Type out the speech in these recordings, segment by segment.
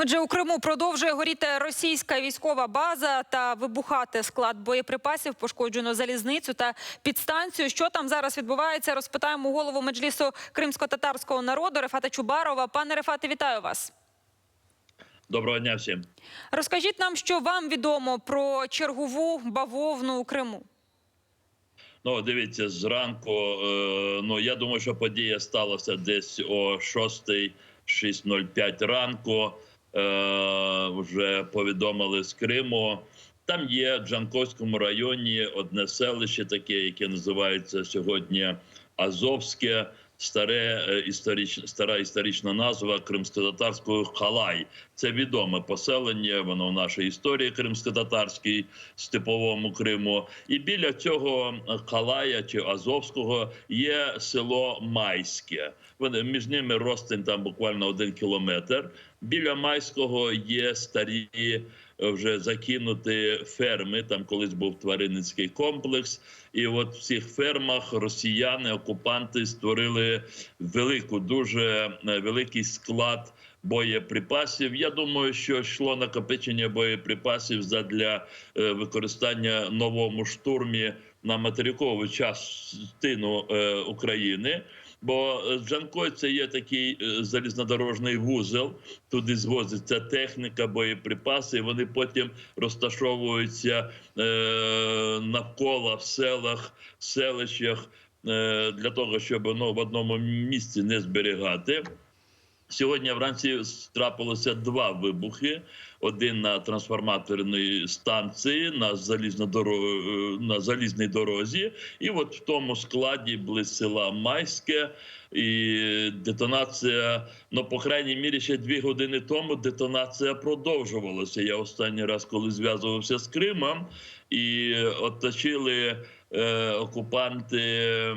Отже, у Криму продовжує горіти російська військова база та вибухати склад боєприпасів. Пошкоджено залізницю та підстанцію. Що там зараз відбувається? Розпитаємо голову меджлісу кримсько-татарського народу Рефата Чубарова. Пане Рефате, вітаю вас. Доброго дня всім. Розкажіть нам, що вам відомо про чергову бавовну у Криму. Ну, дивіться, зранку. Е, ну я думаю, що подія сталася десь о 6.06.05 ранку. Е, вже повідомили з Криму. Там є в Джанковському районі одне селище, таке, яке називається сьогодні Азовське. Старе е, історич, стара історична назва кримсько-татарського халай. Це відоме поселення. Воно в нашій історії кримсько-татарській степовому Криму. І біля цього халая чи Азовського є село Майське. Вони між ними розтин там буквально один кілометр. Біля Майського є старі е, вже закинуті ферми. Там колись був тваринницький комплекс. І от в цих фермах росіяни, окупанти створили велику, дуже е, великий склад боєприпасів. Я думаю, що йшло накопичення боєприпасів задля е, використання новому штурмі на материкову частину е, України. Бо е, Джанкой це є такий е, залізнодорожний вузол. Туди звозиться техніка, боєприпаси. і Вони потім розташовуються е, навколо в селах, селищах е, для того, щоб ну, в одному місці не зберігати. Сьогодні вранці трапилося два вибухи: один на трансформаторній станції на залізнодоро- на залізній дорозі, і от в тому складі близь села Майське. І детонація, ну по крайній мірі, ще дві години тому детонація продовжувалася. Я останній раз, коли зв'язувався з Кримом, і оточили е, окупанти е,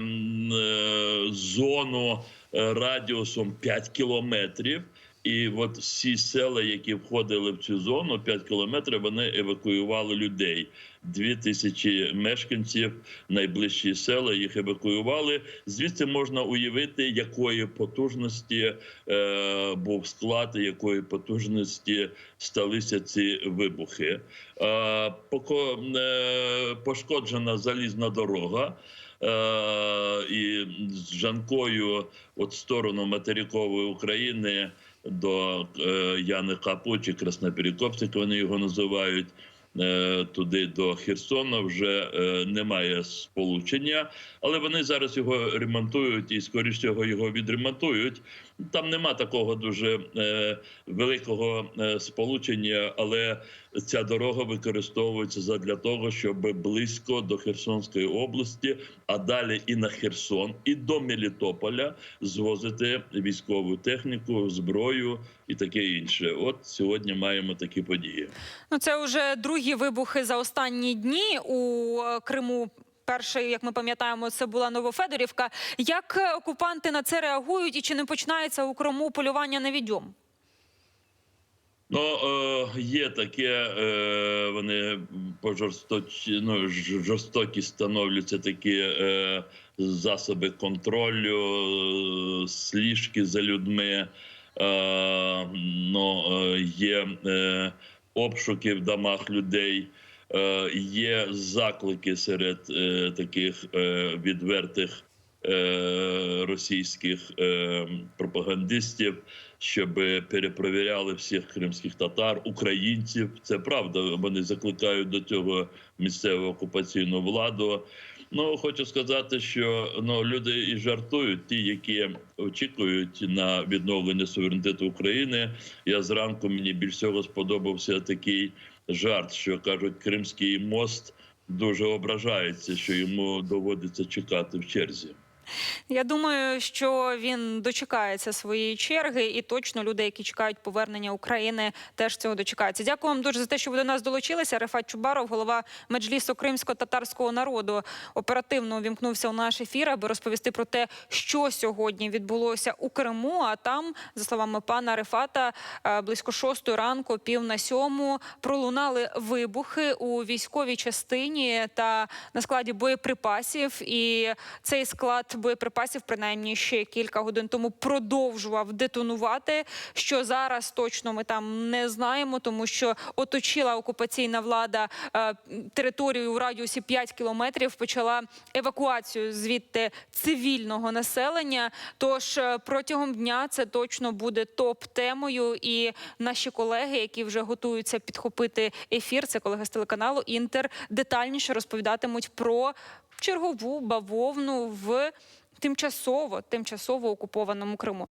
зону е, радіусом 5 кілометрів. І от всі села, які входили в цю зону, 5 кілометрів, вони евакуювали людей. Дві тисячі мешканців, найближчі села їх евакуювали. Звідси можна уявити, якої потужності е, був склад, якої потужності сталися ці вибухи. Е, поко, е, пошкоджена залізна дорога. Е, і з Жанкою, от сторону материкової України до е, Яни Капу чи Красноперекопськ, вони його називають. е, Туди до Херсона вже е, немає сполучення, але вони зараз його ремонтують і скоріш цього його відремонтують. Там нема такого дуже е, великого е, сполучення, але ця дорога використовується для того, щоб близько до Херсонської області, а далі і на Херсон, і до Мелітополя звозити військову техніку, зброю і таке інше. От сьогодні маємо такі події. Ну, це вже другі вибухи за останні дні у е, Криму. Перший, як ми пам'ятаємо, це була Новофедорівка. Як е, окупанти на це реагують і чи не починається у Криму полювання на відьом? Ну, е, є таке, е, вони пожорстокі, ну, жорстокі становляться такі засоби контролю, сліжки за людьми. Ну, є обшуки в домах людей. Е, є заклики серед е, таких е, відвертих російських пропагандистів, щоб перепровіряли всіх кримських татар, українців. Це правда. Вони закликають до цього місцеву окупаційну владу. Ну хочу сказати, що ну люди і жартують, ті, які очікують на відновлення суверенітету України. Я зранку мені більш всього сподобався такий жарт, що кажуть, Кримський мост дуже ображається, що йому доводиться чекати в черзі. Я думаю, що він дочекається своєї черги, і точно люди, які чекають повернення України, теж цього дочекаються. Дякую вам дуже за те, що ви до нас долучилися. Рефат Чубаров, голова меджлісу кримсько-татарського народу, оперативно увімкнувся у наш ефір, аби розповісти про те, що сьогодні відбулося у Криму. А там, за словами пана Рефата, е, близько шостої ранку, пів на сьому, пролунали вибухи у військовій частині та на складі боєприпасів. І цей склад боєприпасів, принаймні ще кілька годин тому продовжував детонувати. Що зараз точно ми там не знаємо, тому що оточила окупаційна влада е, територію у радіусі 5 кілометрів, почала евакуацію звідти цивільного населення. Тож е, протягом дня це точно буде топ-темою. І наші колеги, які вже готуються підхопити ефір, це колеги з телеканалу Інтер, детальніше розповідатимуть про чергову бавовну в тимчасово тимчасово окупованому Криму.